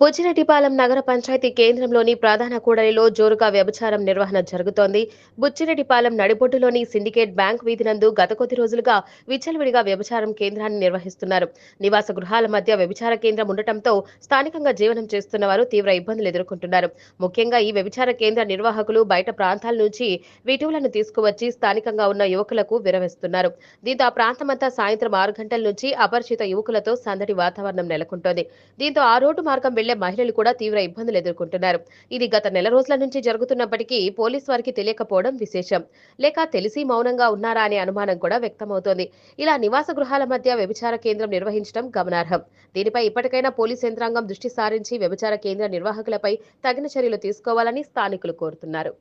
బుచ్చిరెడ్డిపాలెం నగర పంచాయతీ కేంద్రంలోని ప్రధాన కూడలిలో జోరుగా వ్యభిచారం నిర్వహణ జరుగుతోంది. బుచ్చిరెడ్డిపాలెం నడిబొడ్డులోని సిండికేట్ బ్యాంక్ వీధి నందు గత కొద్ది రోజులుగా విచ్చలవిడిగా వ్యభిచారం కేంద్రాన్ని నిర్వహిస్తున్నారు. నివాస గృహాల మధ్య వ్యభిచార కేంద్రం ఉండటంతో స్థానికంగా జీవనం చేస్తున్న వారు తీవ్ర ఇబ్బందులు ఎదుర్కొంటున్నారు. ముఖ్యంగా ఈ వ్యభిచార కేంద్ర నిర్వాహకులు బయట ప్రాంతాల నుంచి విటువులను తీసుకువచ్చి స్థానికంగా ఉన్న యువకులకు విరవేస్తున్నారు. దీంతో ఆ ప్రాంతమంతా సాయంత్రం ఆరు గంటల నుంచి అపరిచిత యువకులతో సందడి వాతావరణం నెలకొంటోంది. దీంతో ఆ రోడ్డు మార్గం వెళ్ళే మహిళలు కూడా తీవ్ర ఇబ్బందులు ఎదుర్కొంటున్నారు. ఇది గత నెల రోజుల నుంచి జరుగుతున్నప్పటికీ పోలీస్ వారికి తెలియకపోవడం విశేషం. లేక తెలిసి మౌనంగా ఉన్నారా అనే అనుమానం కూడా వ్యక్తమవుతోంది. ఇలా నివాస గృహాల మధ్య వ్యభిచార కేంద్రం నిర్వహించడం గమనార్హం. దీనిపై ఇప్పటికైనా పోలీస్ యంత్రాంగం దృష్టి సారించి వ్యభిచార కేంద్ర నిర్వాహకులపై తగిన చర్యలు తీసుకోవాలని స్థానికులు కోరుతున్నారు.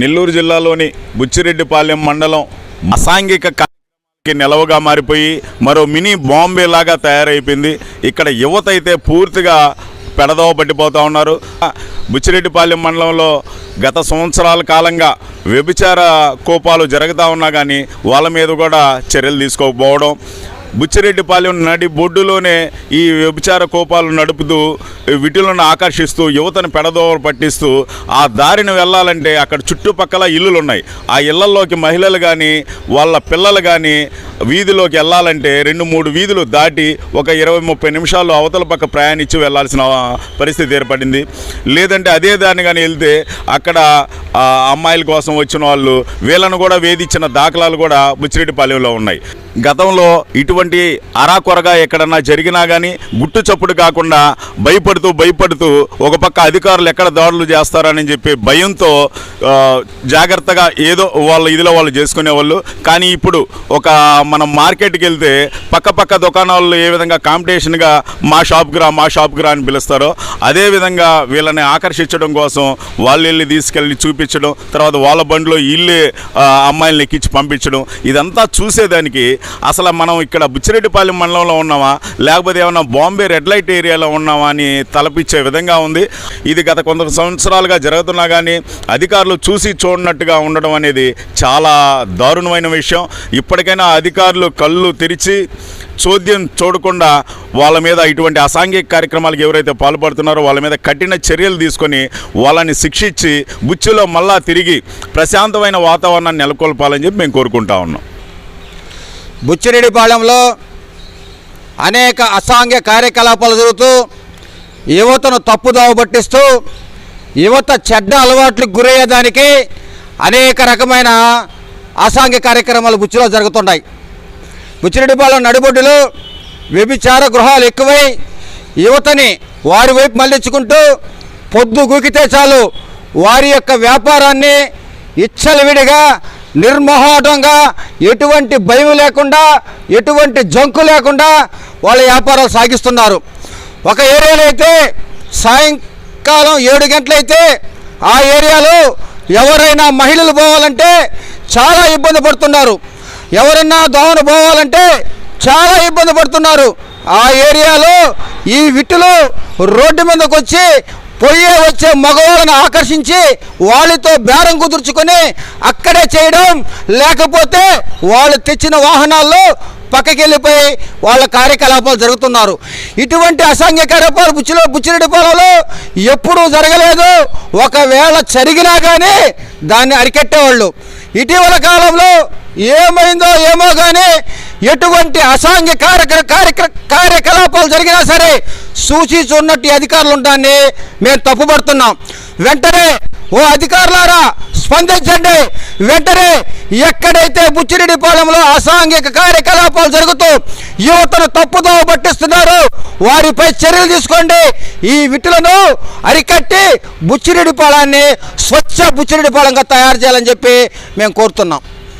నెల్లూరు జిల్లాలోని బుచ్చిరెడ్డిపాలెం మండలం అసాంఘిక కార్యక్రమాలకి నిలవగా మారిపోయి మరో మినీ బాంబే లాగా తయారైపోయింది. ఇక్కడ యువత అయితే పూర్తిగా పెడదవ పట్టిపోతూ ఉన్నారు. బుచ్చిరెడ్డిపాలెం మండలంలో గత సంవత్సరాల కాలంగా వ్యభిచార కోపాలు జరుగుతూ ఉన్నా కానీ వాళ్ళ మీద కూడా చర్యలు తీసుకోకపోవడం బుచ్చిరెడ్డిపాలెం నడి బొడ్డులోనే ఈ వ్యభిచార కోపాలు నడుపుతూ విటులను ఆకర్షిస్తూ యువతను పెడదోవ పట్టిస్తూ ఆ దారిని వెళ్ళాలంటే అక్కడ చుట్టుపక్కల ఇల్లులు ఉన్నాయి ఆ ఇళ్ళలోకి మహిళలు కానీ వాళ్ళ పిల్లలు కానీ వీధిలోకి వెళ్ళాలంటే రెండు మూడు వీధులు దాటి ఒక ఇరవై ముప్పై నిమిషాలు అవతల పక్క ప్రయాణించి వెళ్ళాల్సిన పరిస్థితి ఏర్పడింది. లేదంటే అదే దాన్ని కానీ వెళ్తే అక్కడ అమ్మాయిల కోసం వచ్చిన వాళ్ళు వీళ్ళను కూడా వేధించిన దాఖలాలు కూడా బుచ్చిరెడ్డిపాలెంలో ఉన్నాయి. గతంలో ఇటువంటి అరాకొరగా ఎక్కడన్నా జరిగినా కానీ గుట్టు చప్పుడు కాకుండా భయపడుతూ భయపడుతూ ఒక పక్క అధికారులు ఎక్కడ దాడులు చేస్తారని చెప్పి భయంతో జాగ్రత్తగా ఏదో వాళ్ళ ఇదిలో వాళ్ళు చేసుకునేవాళ్ళు. కానీ ఇప్పుడు ఒక మనం మార్కెట్కి వెళ్తే పక్క పక్క దుకాణాల్లో ఏ విధంగా కాంపిటీషన్గా మా షాప్కి రా మా షాప్కి రా అని పిలుస్తారో అదేవిధంగా వీళ్ళని ఆకర్షించడం కోసం వాళ్ళు వెళ్ళి తీసుకెళ్ళి చూపించడం తర్వాత వాళ్ళ బండిలో ఇల్లే అమ్మాయిలను ఎక్కించి పంపించడం ఇదంతా చూసేదానికి అసలు మనం ఇక్కడ బుచ్చిరెడ్డిపాలెం మండలంలో ఉన్నామా లేకపోతే ఏమన్నా బాంబే రెడ్ లైట్ ఏరియాలో ఉన్నామా అని తలపించే విధంగా ఉంది. ఇది గత కొంత సంవత్సరాలుగా జరుగుతున్నా కానీ అధికారులు చూసి చూడనట్టుగా ఉండడం అనేది చాలా దారుణమైన విషయం. ఇప్పటికైనా అధికారులు కళ్ళు తెరిచి చోద్యం చూడకుండా వాళ్ళ మీద ఇటువంటి అసాంఘిక కార్యక్రమాలకు ఎవరైతే పాల్పడుతున్నారో వాళ్ళ మీద కఠిన చర్యలు తీసుకొని వాళ్ళని శిక్షించి బుచ్చులో మళ్ళా తిరిగి ప్రశాంతమైన వాతావరణాన్ని నెలకొల్పాలని చెప్పి మేము కోరుకుంటా ఉన్నాం. బుచ్చిరెడ్డిపాళెంలో అనేక అసాంఘ్య కార్యకలాపాలు జరుగుతూ యువతను తప్పుదోవ పట్టిస్తూ యువత చెడ్డ అలవాట్లకు గురయ్యేదానికి అనేక రకమైన అసాంఘ్య కార్యక్రమాలు బుచ్చిలో జరుగుతున్నాయి బుచ్చిరెడ్డిపాలెం నడిబొడ్డులో వ్యభిచార గృహాలు ఎక్కువై యువతని వారి వైపు మళ్ళించుకుంటూ పొద్దు గూకితే చాలు వారి యొక్క వ్యాపారాన్ని ఇచ్చలవిడిగా నిర్మోహటంగా ఎటువంటి భయం లేకుండా ఎటువంటి జంకు లేకుండా వాళ్ళ వ్యాపారాలు సాగిస్తున్నారు. ఒక ఏరియాలో అయితే సాయంకాలం ఏడు గంటలైతే ఆ ఏరియాలో ఎవరైనా మహిళలు పోవాలంటే చాలా ఇబ్బంది పడుతున్నారు. ఎవరైనా దోమలు పోవాలంటే చాలా ఇబ్బంది పడుతున్నారు. ఆ ఏరియాలో ఈ విట్టులు రోడ్డు మీదకి వచ్చి పోయే వచ్చే మగవాళ్ళని ఆకర్షించి వాళ్ళతో బేరం కుదుర్చుకొని అక్కడే చేయడం లేకపోతే వాళ్ళు తెచ్చిన వాహనాల్లో పక్కకి వెళ్ళిపోయి వాళ్ళ కార్యకలాపాలు జరుగుతున్నారు. ఇటువంటి అసాంఘ్య కార్యపాలు బుచ్చిలో బుచ్చిరెడ్డి పొలంలో ఎప్పుడూ జరగలేదు. ఒకవేళ జరిగినా కానీ దాన్ని అరికెట్టేవాళ్ళు. ఇటీవల కాలంలో ఏమైందో ఏమో కానీ ఎటువంటి అసాంఘ్య కార్యక్ర కార్యక్ర కార్యకలాపాలు జరిగినా సరే సూచి అధికారులు ఉంటాన్ని మేము తప్పుపడుతున్నాం. వెంటనే ఓ అధికారులారా స్పందించండి. వెంటనే ఎక్కడైతే బుచ్చిరెడ్డి పాలెంలో అసాంఘిక కార్యకలాపాలు జరుగుతూ యువతను తప్పుదో పట్టిస్తున్నారు వారిపై చర్యలు తీసుకోండి. ఈ విటులను అరికట్టి బుచ్చిరెడ్డి పాలాన్ని స్వచ్ఛ బుచ్చిరెడ్డి పాలెంగా తయారు చేయాలని చెప్పి మేము కోరుతున్నాం.